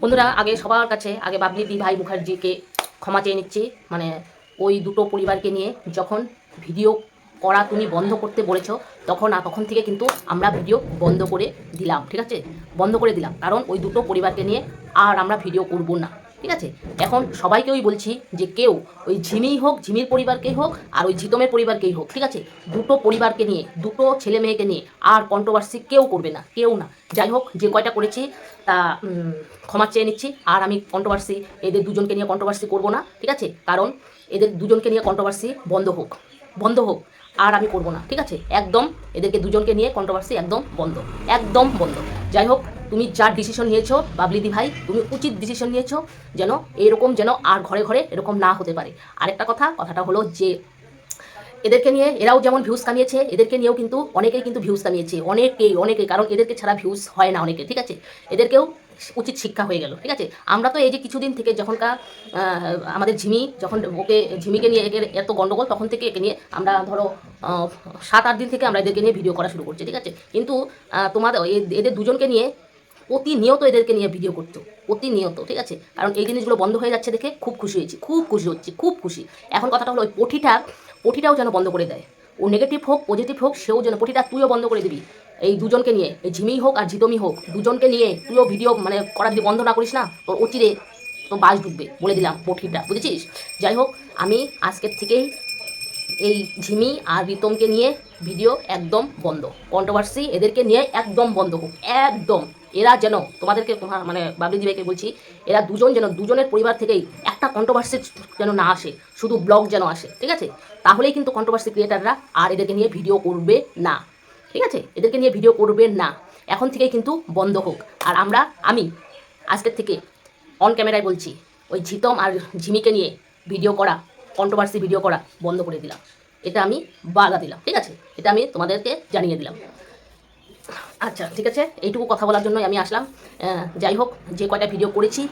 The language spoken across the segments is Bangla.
বন্ধুরা, আগে সবার কাছে, আগে বাবলি দি ভাই মুখার্জিকে ক্ষমা চেয়ে নিচ্ছি। মানে ওই দুটো পরিবারকে নিয়ে যখন ভিডিও করা তুমি বন্ধ করতে বলেছ, তখন তখন থেকে কিন্তু আমরা ভিডিও বন্ধ করে দিলাম, ঠিক আছে? বন্ধ করে দিলাম। কারণ ওই দুটো পরিবারকে নিয়ে আর আমরা ভিডিও করব না। ঠিক আছে? এখন সবাইকেই বলছি যে কেউ ওই ঝিমিই হোক, ঝিমির পরিবারকেই হোক আর ওই ঝিতমের পরিবারকেই হোক, ঠিক আছে? দুটো পরিবারকে নিয়ে, দুটো ছেলে মেয়েকে নিয়ে আর কন্ট্রোভার্সি কেউ করবে না, কেউ না। যাই হোক, যে কয়টা করেছি তা ক্ষমা চেয়ে নিচ্ছি। আর আমি কন্ট্রোভার্সি এদের দুজনকে নিয়ে কন্ট্রোভার্সি করব না, ঠিক আছে? কারণ এদের দুজনকে নিয়ে কন্ট্রোভার্সি বন্ধ হোক বন্ধ হোক। আর আমি করব না, ঠিক আছে? একদম এদেরকে দুজনকে নিয়ে কন্ট্রোভার্সি একদম বন্ধ একদম বন্ধ। যাই হোক, তুমি যার ডিসিশন নিয়েছো বাবলিদি ভাই তুমি উচিত ডিসিশন নিয়েছো যেন এরকম যেন আর ঘরে ঘরে এরকম না হতে পারে। আরেকটা কথা, কথাটা হলো যে, এদেরকে নিয়ে এরাও যেমন ভিউজ কামিয়েছে, এদেরকে নিয়েও কিন্তু অনেকেই কিন্তু ভিউজ কামিয়েছে, অনেকেই অনেকেই, কারণ এদেরকে ছাড়া ভিউজ হয় না অনেকে, ঠিক আছে? এদেরকেও উচিত শিক্ষা হয়ে গেল, ঠিক আছে? আমরা তো এই যে কিছুদিন থেকে যখনকার আমাদের ঝিমি, যখন ওকে, ঝিমিকে নিয়ে এদের এত গন্ডগোল, তখন থেকে একে নিয়ে আমরা ধরো সাত, আট দিন থেকে আমরা এদেরকে নিয়ে ভিডিও করা শুরু করছি, ঠিক আছে? কিন্তু তোমাদের এদের দুজনকে নিয়ে প্রতিনিয়ত এদেরকে নিয়ে ভিডিও করতো, প্রতিনিয়ত, ঠিক আছে? কারণ এই জিনিসগুলো বন্ধ হয়ে যাচ্ছে দেখে খুব খুশি হয়েছি, খুব খুশি হচ্ছি, খুব খুশি। এখন কথাটা হলো ওই পঠিটা, পঠিটাও যেন বন্ধ করে দেয়। ও নেগেটিভ হোক পজিটিভ হোক, সেও যেন পঠিটা তুইও বন্ধ করে দিবি। এই দুজনকে নিয়ে, এই ঝিমি হোক আর ঝিতমি হোক, দুজনকে নিয়ে তুইও ভিডিও মানে করা যদি বন্ধ না করিস না, তোর অচিরে তো বাস ঢুকবে বলে দিলাম পঠিটা বুঝেছিস? যাই হোক, আমি আজকের থেকেই এই ঝিমি আর রিতমকে নিয়ে ভিডিও একদম বন্ধ। কন্ট্রোভার্সি এদেরকে নিয়ে একদম বন্ধ হোক, একদম। এরা যেন তোমাদেরকে মানে বাবলি দিবাইকে বলছি, এরা দুজন যেন দুজনের পরিবার থেকেই একটা কন্ট্রোভার্সি যেন না আসে, শুধু ব্লগ যেন আসে, ঠিক আছে? তাহলেই কিন্তু কন্ট্রোভার্সি ক্রিয়েটাররা আর এদেরকে নিয়ে ভিডিও করবে না, ঠিক আছে? এদেরকে নিয়ে ভিডিও করবে না। এখন থেকে কিন্তু বন্ধ হোক। আর আমরা, আমি আজকের থেকে অন ক্যামেরায় বলছি, ওই ঝিতম আর ঝিমিকে নিয়ে ভিডিও করা কন্ট্রোভার্সি ভিডিও করা বন্ধ করে দিলাম। এটা আমি বাধা দিলাম, ঠিক আছে? এটা আমি তোমাদেরকে জানিয়ে দিলাম। আচ্ছা ঠিক আছে? এইটুকু কথা বলার জন্যই আমি আসলাম। যাই হোক, যে কয়টা ভিডিও করেছি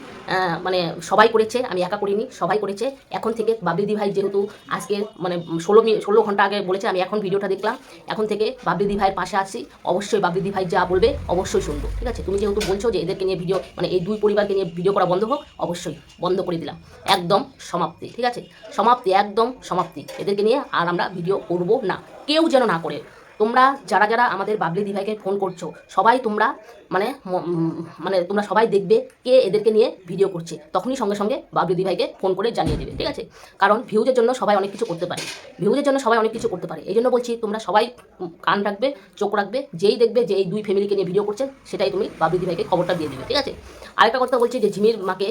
মানে সবাই করেছে, আমি একা করিনি, সবাই করেছে। এখন থেকে বাবলিদি ভাই যেহেতু আজকে মানে ষোলো মি ষোলো ঘণ্টা আগে বলেছে, আমি এখন ভিডিওটা দেখলাম। এখন থেকে বাবলিদি ভাইয়ের পাশে আছি। অবশ্যই বাবলিদি ভাই যা বলবে, অবশ্যই শুনব, ঠিক আছে? তুমি যেহেতু বলছো যে এদেরকে নিয়ে ভিডিও মানে এই দুই পরিবারকে নিয়ে ভিডিও করা বন্ধ হোক, অবশ্যই বন্ধ করে দিলাম। একদম সমাপ্তি, ঠিক আছে? সমাপ্তি, একদম সমাপ্তি। এদেরকে নিয়ে আর আমরা ভিডিও করব না। কেউ যেন না করে। তোমরা যারা যারা আমাদের বাবলি দিভাইকে ফোন করছ, সবাই তোমরা মানে মানে তোমরা সবাই দেখবে কে এদেরকে নিয়ে ভিডিও করছে, তখনই সঙ্গে সঙ্গে বাবলি দিভাইকে ফোন করে জানিয়ে দেবে, ঠিক আছে? কারণ ভিউজের জন্য সবাই অনেক কিছু করতে পারে, ভিউজের জন্য সবাই অনেক কিছু করতে পারে, এই জন্য বলছি তোমরা সবাই কান রাখবে, চোখ রাখবে, যেই দেখবে যে এই দুই ফ্যামিলিকে নিয়ে ভিডিও করছে, সেটাই তুমি বাবলি দিভাইকে খবরটা দিয়ে দেবে, ঠিক আছে? আরেকটা কথা বলছি যে ঝিমির মাকে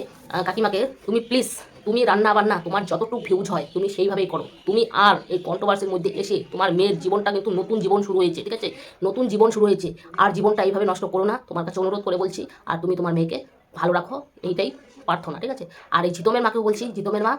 কাকিমাকে তুমি প্লিজ তুমি রান্না বান্না তোমার যতটুকু ভিউজ হয়, তুমি সেইভাবেই করো। তুমি আর এই কন্ট্রোভার্সির মধ্যে এসে তোমার মেয়ের জীবনটা কিন্তু নতুন জীবন শুরু হয়েছে, ঠিক আছে? নতুন জীবন শুরু হয়েছে, আর জীবনটা এইভাবে নষ্ট করো না। তোমার কাছে অনুরোধ করে বলছি, আর তুমি তোমার মেয়েকে ভালো রাখো, এইটাই প্রার্থনা, ঠিক আছে? আর এই জিতমের মাকে বলছি, জিতমের মা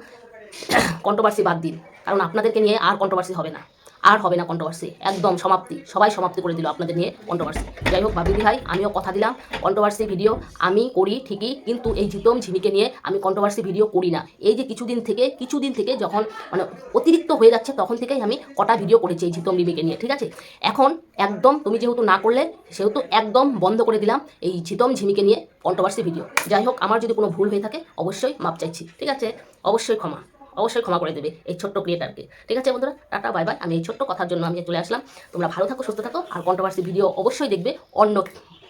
কন্ট্রোভার্সি বাদ দিন। কারণ আপনাদেরকে নিয়ে আর কন্ট্রোভার্সি হবে না। আর হবে না কন্ট্রোভার্সি একদম সমাপ্তি, সবাই সমাপ্তি করে দিল আপনাদের নিয়ে কন্ট্রোভার্সি যাই হোক বাবিদি ভাই, আমিও কথা দিলাম কন্ট্রোভার্সি ভিডিও আমি করি ঠিকই, কিন্তু এই জিতম ঝিমিকে নিয়ে আমি কন্ট্রোভার্সি ভিডিও করি না। এই যে কিছুদিন থেকে কিছুদিন থেকে যখন মানে অতিরিক্ত হয়ে যাচ্ছে, তখন থেকেই আমি কটা ভিডিও করেছি এই জিতম রিমিকে নিয়ে, ঠিক আছে? এখন একদম তুমি যেহেতু না করলে, সেহেতু একদম বন্ধ করে দিলাম এই জিতম ঝিমিকে নিয়ে কন্ট্রোভার্সি ভিডিও যাই হোক, আমার যদি কোনো ভুল হয়ে থাকে, অবশ্যই মাপ চাইছি, ঠিক আছে? অবশ্যই ক্ষমা। অবশ্যই ক্ষমা করে দেবে এই ছোট্ট ক্রিয়েটারকে ঠিক আছে বন্ধুরা? টাটা বাই বাই আমি এই ছোট্ট কথার জন্য আমি চলে আসলাম। তোমরা ভালো থাকো, সুস্থ থাকো। আর কন্ট্রোভার্সি ভিডিও অবশ্যই দেখবে অন্য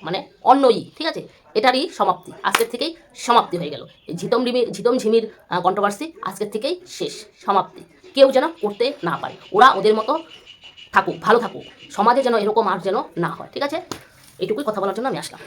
মানে অন্যই ঠিক আছে? এটারই সমাপ্তি। আজকের থেকেই সমাপ্তি হয়ে গেল। এই ঝিতম রিমি, ঝিতম ঝিমির কন্ট্রোভার্সি আজকের থেকেই শেষ, সমাপ্তি। কেউ যেন করতে না পারে। ওরা ওদের মতো থাকুক, ভালো থাকুক। সমাজে যেন এরকম আর যেন না হয়। ঠিক আছে? এইটুকুই কথা বলার জন্য আমি আসলাম।